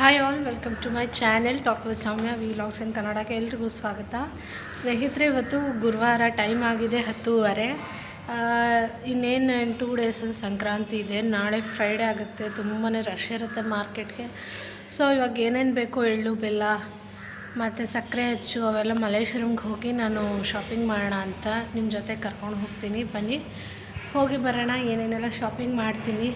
Hi all welcome to my channel talk with Soumya vlogs in ಕನ್ನಡಕ್ಕೆ ಎಲ್ರಿಗೂ ಸ್ವಾಗತ. ಸ್ನೇಹಿತರೆ, ಇವತ್ತು ಗುರುವಾರ ಟೈಮ್ ಆಗಿದೆ ಹತ್ತೂವರೆ. ಇನ್ನೇನು ಟೂ ಡೇಸಲ್ಲಿ ಸಂಕ್ರಾಂತಿ ಇದೆ. ನಾಳೆ ಫ್ರೈಡೇ ಆಗುತ್ತೆ. ತುಂಬಾ ರಶ್ ಇರುತ್ತೆ ಮಾರ್ಕೆಟ್ಗೆ ಸೊ ಇವಾಗ ಏನೇನು ಬೇಕೋ ಎಳ್ಳು, ಬೆಲ್ಲ, ಮತ್ತು ಸಕ್ಕರೆ ಹೆಚ್ಚು, ಅವೆಲ್ಲ ಮಲ್ಲೇಶ್ವರಂಗೆ ಹೋಗಿ ನಾನು ಶಾಪಿಂಗ್ ಮಾಡೋಣ ಅಂತ ನಿಮ್ಮ ಜೊತೆ ಕರ್ಕೊಂಡು ಹೋಗ್ತೀನಿ. ಬನ್ನಿ. ಹೋಗಿ ಬರೋಣ. ಏನೇನೆಲ್ಲ ಶಾಪಿಂಗ್ ಮಾಡ್ತೀನಿ.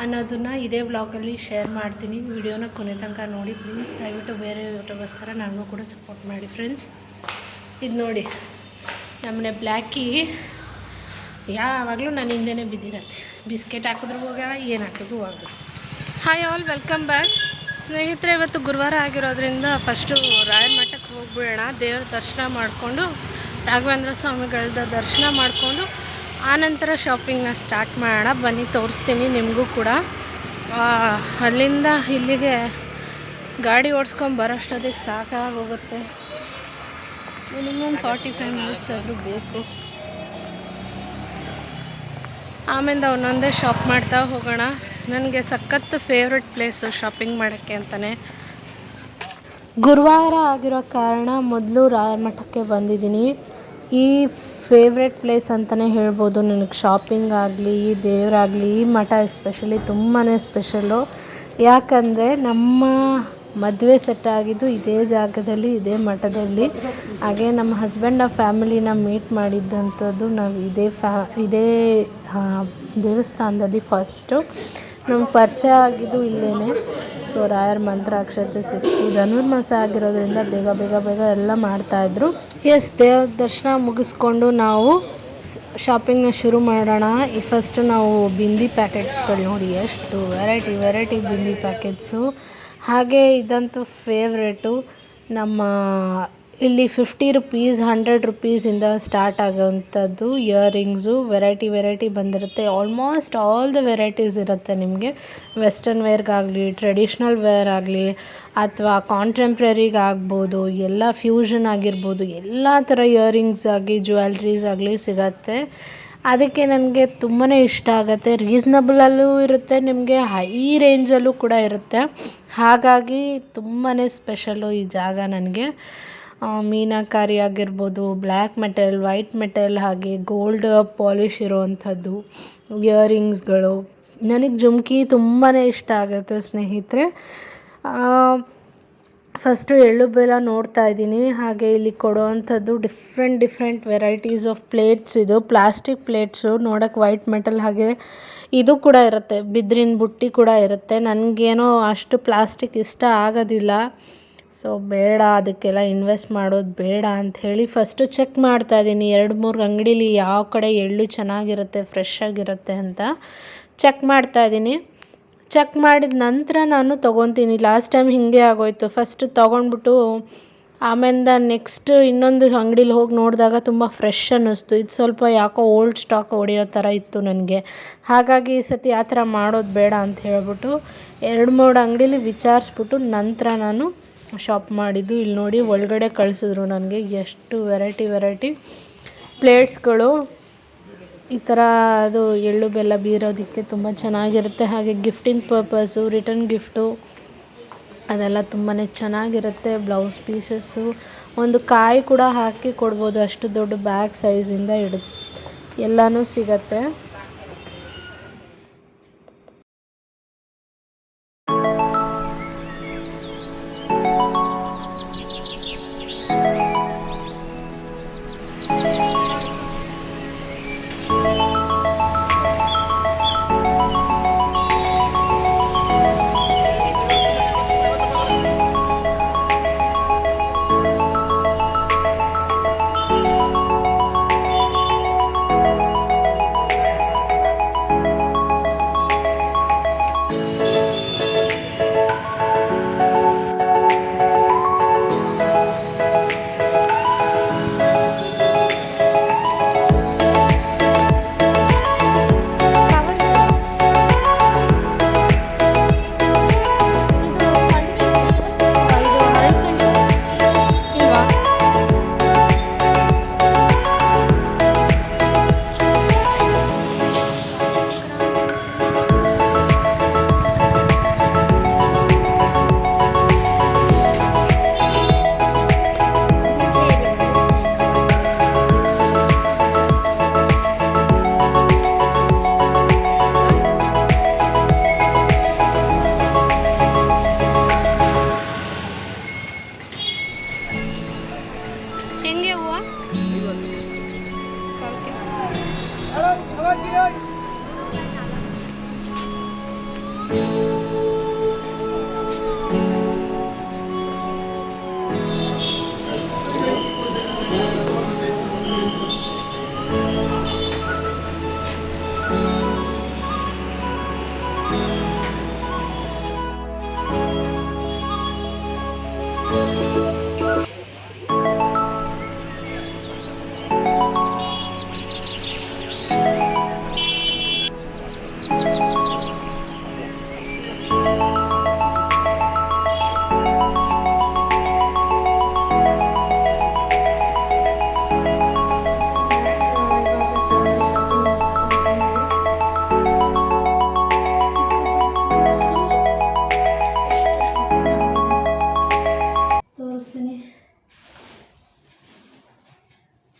ಅನ್ನೋದನ್ನು ಇದೇ ವ್ಲಾಗಲ್ಲಿ ಶೇರ್ ಮಾಡ್ತೀನಿ. ವಿಡಿಯೋನ ಕೊನೆ ತನಕ ನೋಡಿ ಪ್ಲೀಸ್ ದಯವಿಟ್ಟು ಬೇರೆ ಯೂಟ್ಯೂಬರ್ಸ್ ಥರ ನನಗೂ ಕೂಡ ಸಪೋರ್ಟ್ ಮಾಡಿ ಫ್ರೆಂಡ್ಸ್ ಇದು ನೋಡಿ ನಮ್ಮನೆ ಬ್ಲ್ಯಾಕಿ ಯಾವಾಗಲೂ ನನ್ನ ಹಿಂದೆನೇ ಬಿದ್ದಿರತ್ತೆ. ಬಿಸ್ಕೆಟ್ ಹಾಕಿದ್ರು ಹೋಗಲ್ಲ, ಏನು ಹಾಕಿದ್ರು ಹೋಗಲ್ಲ. ಹಾಯ್ ಆಲ್ ವೆಲ್ಕಮ್ ಬ್ಯಾಕ್ ಸ್ನೇಹಿತರೆ, ಇವತ್ತು ಗುರುವಾರ ಆಗಿರೋದ್ರಿಂದ ಫಸ್ಟು ರಾಯಮಠಕ್ಕೆ ಹೋಗ್ಬಿಡೋಣ. ದೇವ್ರ ದರ್ಶನ ಮಾಡಿಕೊಂಡು, ರಾಘವೇಂದ್ರ ಸ್ವಾಮಿಗಳದ ದರ್ಶನ ಮಾಡಿಕೊಂಡು ಆನಂತರ ಶಾಪಿಂಗ್ನ ಸ್ಟಾರ್ಟ್ ಮಾಡೋಣ. ಬನ್ನಿ, ತೋರಿಸ್ತೀನಿ ನಿಮಗೂ ಕೂಡ. ಅಲ್ಲಿಂದ ಇಲ್ಲಿಗೆ ಗಾಡಿ ಓಡಿಸ್ಕೊಂಡು ಬರೋಷ್ಟೊತ್ತಿಗೆ ಸಾಕಾಗೋಗುತ್ತೆ. ಮಿನಿಮಮ್ ಫಾರ್ಟಿ ಫೈವ್ ಮಿನಿಟ್ಸ್ ಆದರೂ ಬೇಕು. ಆಮೇಲೆ ಅವನೊಂದೇ ಶಾಪ್ ಮಾಡ್ತಾ ಹೋಗೋಣ. ನನಗೆ ಸಖತ್ತು ಫೇವ್ರೆಟ್ ಪ್ಲೇಸು ಶಾಪಿಂಗ್ ಮಾಡೋಕ್ಕೆ ಅಂತಲೇ ಗುರುವಾರ ಆಗಿರೋ ಕಾರಣ ಮೊದಲು ರಾಯರ ಮಠಕ್ಕೆ ಬಂದಿದ್ದೀನಿ. ಈ ಫೇವ್ರೆಟ್ ಪ್ಲೇಸ್ ಅಂತಲೇ ಹೇಳ್ಬೋದು. ನನಗೆ ಶಾಪಿಂಗ್ ಆಗಲಿ ಈ ದೇವರಾಗಲಿ, ಈ ಮಠ ಎಸ್ಪೆಷಲಿ ತುಂಬಾ ಸ್ಪೆಷಲ್ಲು ಯಾಕಂದರೆ ನಮ್ಮ ಮದುವೆ ಸೆಟ್ ಆಗಿದ್ದು ಇದೇ ಜಾಗದಲ್ಲಿ, ಇದೇ ಮಠದಲ್ಲಿ. ಹಾಗೆ ನಮ್ಮ ಹಸ್ಬೆಂಡ್ ಫ್ಯಾಮಿಲಿನ ಮೀಟ್ ಮಾಡಿದ್ದಂಥದ್ದು ನಾವು ಇದೇ ಫ್ಯಾ ಇದೇ ದೇವಸ್ಥಾನದಲ್ಲಿ ಫಸ್ಟು ನಮ್ಗೆ ಪರಿಚಯ ಆಗಿದ್ದು ಇಲ್ಲೇ ಸೊ ರಾಯರ ಮಂತ್ರಾಕ್ಷತೆ ಸಿಕ್ತು. ಧನುರ್ಮಾಸ ಆಗಿರೋದ್ರಿಂದ ಬೇಗ ಬೇಗ ಬೇಗ ಎಲ್ಲ ಮಾಡ್ತಾಯಿದ್ರು ಎಸ್ ದೇವ್ರ ದರ್ಶನ ಮುಗಿಸ್ಕೊಂಡು ನಾವು ಶಾಪಿಂಗ್ನ ಶುರು ಮಾಡೋಣ. ಈ ಫಸ್ಟ್ ನಾವು ಬಿಂದಿ ಪ್ಯಾಕೆಟ್ಸ್ಗಳು ನೋಡಿ, ಎಷ್ಟು ವೆರೈಟಿ ವೆರೈಟಿ ಬಿಂದಿ ಪ್ಯಾಕೆಟ್ಸು ಹಾಗೆ ಇದಂತೂ ಫೇವ್ರೇಟು ನಮ್ಮ ಇಲ್ಲಿ ಫಿಫ್ಟಿ ರುಪೀಸ್ ಹಂಡ್ರೆಡ್ ರುಪೀಸಿಂದ ಸ್ಟಾರ್ಟ್ ಆಗೋವಂಥದ್ದು ಇಯರಿಂಗ್ಸು ವೆರೈಟಿ ವೆರೈಟಿ ಬಂದಿರುತ್ತೆ. ಆಲ್ಮೋಸ್ಟ್ ಆಲ್ ದ ವೆರೈಟೀಸ್ ಇರುತ್ತೆ ನಿಮಗೆ. ವೆಸ್ಟರ್ನ್ ವೇರ್ಗಾಗಲಿ ಟ್ರೆಡಿಷ್ನಲ್ ವೇರ್ ಆಗಲಿ, ಅಥವಾ ಕಾಂಟೆಂಪ್ರರಿಗಾಗ್ಬೋದು ಎಲ್ಲ ಫ್ಯೂಷನ್ ಆಗಿರ್ಬೋದು, ಎಲ್ಲ ಥರ ಇಯರಿಂಗ್ಸ್ ಆಗಲಿ ಜ್ಯುವೆಲ್ರೀಸ್ ಆಗಲಿ ಸಿಗತ್ತೆ. ಅದಕ್ಕೆ ನನಗೆ ತುಂಬಾ ಇಷ್ಟ ಆಗುತ್ತೆ. ರೀಸ್ನಬಲಲ್ಲೂ ಇರುತ್ತೆ, ನಿಮಗೆ ಹೈ ರೇಂಜಲ್ಲೂ ಕೂಡ ಇರುತ್ತೆ. ಹಾಗಾಗಿ ತುಂಬಾ ಸ್ಪೆಷಲ್ಲು ಈ ಜಾಗ ನನಗೆ. ಮೀನಾಕಾರಿ ಆಗಿರ್ಬೋದು ಬ್ಲ್ಯಾಕ್ ಮೆಟಲ್ ವೈಟ್ ಮೆಟಲ್ ಹಾಗೆ ಗೋಲ್ಡ್ ಪಾಲಿಶ್ ಇರುವಂಥದ್ದು ಇಯರಿಂಗ್ಸ್ಗಳು ನನಗೆ ಜುಮ್ಕಿ ತುಂಬಾ ಇಷ್ಟ ಆಗುತ್ತೆ ಸ್ನೇಹಿತರೆ. ಫಸ್ಟು ಎಳ್ಳು ಬೆಲ್ಲ ನೋಡ್ತಾ ಇದ್ದೀನಿ. ಹಾಗೆ ಇಲ್ಲಿ ಕೊಡುವಂಥದ್ದು different different varieties of plates ಇದು. ಪ್ಲಾಸ್ಟಿಕ್ ಪ್ಲೇಟ್ಸು ನೋಡೋಕ್ಕೆ ವೈಟ್ ಮೆಟಲ್ ಹಾಗೆ ಇದು ಕೂಡ ಇರುತ್ತೆ. ಬಿದಿರಿನ ಬುಟ್ಟಿ ಕೂಡ ಇರುತ್ತೆ. ನನಗೇನೋ ಅಷ್ಟು ಪ್ಲಾಸ್ಟಿಕ್ ಇಷ್ಟ ಆಗೋದಿಲ್ಲ. ಸೊ ಬೇಡ, ಅದಕ್ಕೆಲ್ಲ ಇನ್ವೆಸ್ಟ್ ಮಾಡೋದು ಬೇಡ ಅಂತ ಹೇಳಿ ಫಸ್ಟು ಚೆಕ್ ಮಾಡ್ತಾ ಇದ್ದೀನಿ ಎರಡು ಮೂರು ಅಂಗಡೀಲಿ ಯಾವ ಕಡೆ ಎಳ್ಳು ಚೆನ್ನಾಗಿರುತ್ತೆ ಫ್ರೆಶ್ ಆಗಿರುತ್ತೆ ಅಂತ ಚೆಕ್ ಮಾಡ್ತಾ ಇದ್ದೀನಿ ಚೆಕ್ ಮಾಡಿದ ನಂತರ ನಾನು ತೊಗೊತೀನಿ. ಲಾಸ್ಟ್ ಟೈಮ್ ಹೀಗೆ ಆಗೋಯ್ತು. ಫಸ್ಟ್ ತೊಗೊಂಡ್ಬಿಟ್ಟು ಆಮೇಲೆ ನೆಕ್ಸ್ಟ್ ಇನ್ನೊಂದು ಅಂಗಡೀಲಿ ಹೋಗಿ ನೋಡಿದಾಗ ತುಂಬ ಫ್ರೆಶ್ ಅನ್ನಿಸ್ತು. ಇದು ಸ್ವಲ್ಪ ಯಾಕೋ ಓಲ್ಡ್ ಸ್ಟಾಕ್ ಹೊಡೆಯೋ ಥರ ಇತ್ತು ನನಗೆ. ಹಾಗಾಗಿ ಈ ಸತಿ ಆ ಥರ ಮಾಡೋದು ಬೇಡ ಅಂತ ಹೇಳ್ಬಿಟ್ಟು ಎರಡು ಮೂರು ಅಂಗಡೀಲಿ ವಿಚಾರಿಸ್ಬಿಟ್ಟು ನಂತರ ನಾನು ಶಾಪ್ ಮಾಡಿದ್ದು. ಇಲ್ಲಿ ನೋಡಿ ಒಳಗಡೆ ಕಳಿಸಿದ್ರು ನನಗೆ ಎಷ್ಟು ವೆರೈಟಿ ವೆರೈಟಿ ಪ್ಲೇಟ್ಸ್ಗಳು ಈ ಥರ ಅದು ಎಳ್ಳು, ಬೆಲ್ಲ ಬೀರೋದಕ್ಕೆ ತುಂಬ ಚೆನ್ನಾಗಿರುತ್ತೆ. ಹಾಗೆ ಗಿಫ್ಟಿಂಗ್ ಪರ್ಪಸ್ಸು ರಿಟರ್ನ್ ಗಿಫ್ಟು ಅದೆಲ್ಲ ತುಂಬಾ ಚೆನ್ನಾಗಿರುತ್ತೆ. ಬ್ಲೌಸ್ ಪೀಸಸ್ಸು ಒಂದು ಕಾಯಿ ಕೂಡ ಹಾಕಿ ಕೊಡ್ಬೋದು. ಅಷ್ಟು ದೊಡ್ಡ ಬ್ಯಾಗ್ ಸೈಜಿಂದ ಇಡು ಎಲ್ಲನೂ ಸಿಗತ್ತೆ.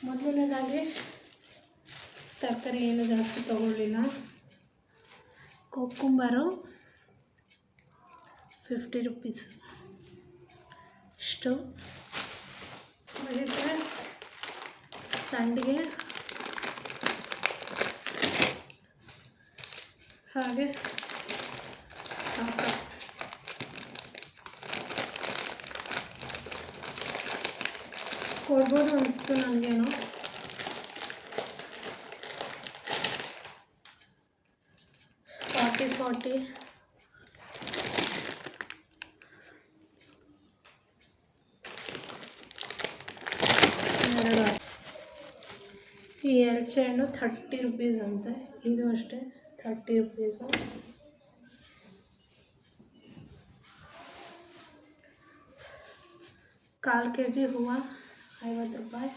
ಮೊದಲನೇದಾಗಿ ತರಕಾರಿ ಏನು ಜಾಸ್ತಿ ತಗೊಳ್ಳಿಲ್ಲ. ಕೊಕ್ಕುಂಬರು ಫಿಫ್ಟಿ ರುಪೀಸ್ ಇಷ್ಟು. ಬೆಳಗ್ಗೆ ಸಂಡಿಗೆ. ಹಾಗೆ ಕೊಡ್ಬೋದು ಅನಿಸ್ತು ನನಗೇನು. Forty forty. ಈ ಎಳಚೆ ಹಣ್ಣು ಥರ್ಟಿ ರುಪೀಸ್ ಅಂತೆ. ಇದು ಅಷ್ಟೇ, ಥರ್ಟಿ ರುಪೀಸು. ಕಾಲು ಕೆ ಜಿ ಹೂವು. ಐವತ್ತು ರೂಪಾಯಿ.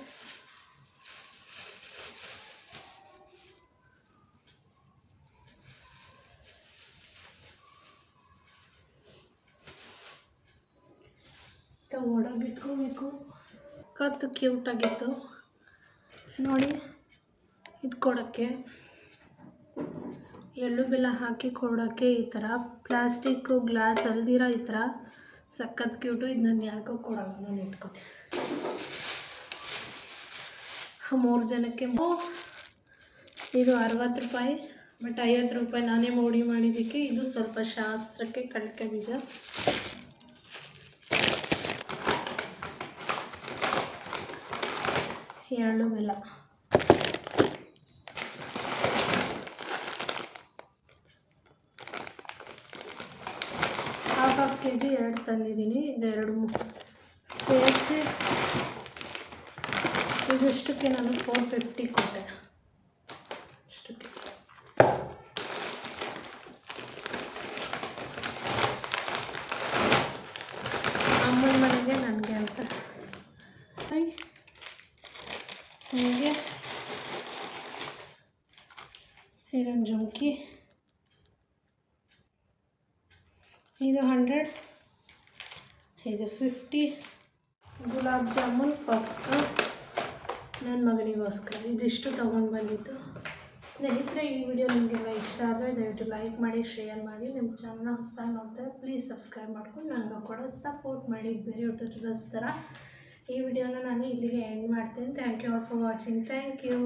ಒಡಗಿಟ್ಕೋಬೇಕು ಕತ್ತು ಕ್ಯೂಟಾಗಿತ್ತು ನೋಡಿ, ಇದು ಕೊಡೋಕ್ಕೆ. ಎಳ್ಳು ಬೆಲ್ಲ ಹಾಕಿ ಕೊಡೋಕ್ಕೆ ಈ ಥರ. ಪ್ಲಾಸ್ಟಿಕ್ಕು, ಗ್ಲಾಸ್ ಅಲ್ದಿರೋ ಈ ಥರ. ಸಖತ್ ಕ್ಯೂಟು ಇದು ನಾನು ಯಾಕೋ ಕೊಡೋಲ್ಲ. ನಾನು ಇಟ್ಕೋತೀನಿ. ಮೂರು ಜನಕ್ಕೆ ಇದು ಅರವತ್ತು ರೂಪಾಯಿ ಬಟ್ ಐವತ್ತು ರೂಪಾಯಿ ನಾನೇ ಮೋಡಿ ಮಾಡಿದ್ದಕ್ಕೆ ಇದು ಸ್ವಲ್ಪ ಶಾಸ್ತ್ರಕ್ಕೆ ಕಡಲೆ ಬೀಜ ಎಳ್ಳು ಬೆಲ್ಲ. ಹಾಫ್ ಹಾಫ್ ಕೆ ಜಿ ಎರಡು ತಂದಿದ್ದೀನಿ, ಇದೆರಡು ಸೇರಿಸಿ ಇದಷ್ಟಕ್ಕೆ ನಾನು ಫೋರ್ ಫಿಫ್ಟಿ ಕೊಟ್ಟೆ. ಇಷ್ಟಕ್ಕೆ. ಅಮ್ಮನ ಮನೆಗೆ ನನಗೆ ಅಂತ. ಹೀಗೆ. ಇದೊಂದು ಜುಮ್ಕಿ. ಇದು ಹಂಡ್ರೆಡ್ ಇದು ಫಿಫ್ಟಿ ಗುಲಾಬ್ ಜಾಮೂನ್ ಪಫ್ಸು ನನ್ನ ಮಗನಿಗೋಸ್ಕರ ಇದಿಷ್ಟು ತೊಗೊಂಡು ಬಂದಿದ್ದು. ಸ್ನೇಹಿತರೆ, ಈ ವಿಡಿಯೋ ನಿಮಗೆಲ್ಲ ಇಷ್ಟ ಆದರೆ ದಯವಿಟ್ಟು ಲೈಕ್ ಮಾಡಿ, ಶೇರ್ ಮಾಡಿ. ನಿಮ್ಮ ಚಾನಲ್ನ ಹೊಸದಾಗಿ ನೋಡ್ತಾರೆ, ಪ್ಲೀಸ್ ಸಬ್ಸ್ಕ್ರೈಬ್ ಮಾಡ್ಕೊಂಡು ನನಗೂ ಕೂಡ ಸಪೋರ್ಟ್ ಮಾಡಿ ಬೇರೆ ಯೂಟ್ಯೂಬರ್ಸ್ ಥರ ಈ ವಿಡಿಯೋನ ನಾನು ಇಲ್ಲಿಗೆ ಎಂಡ್ ಮಾಡ್ತೀನಿ. Thank you all for watching. Thank you.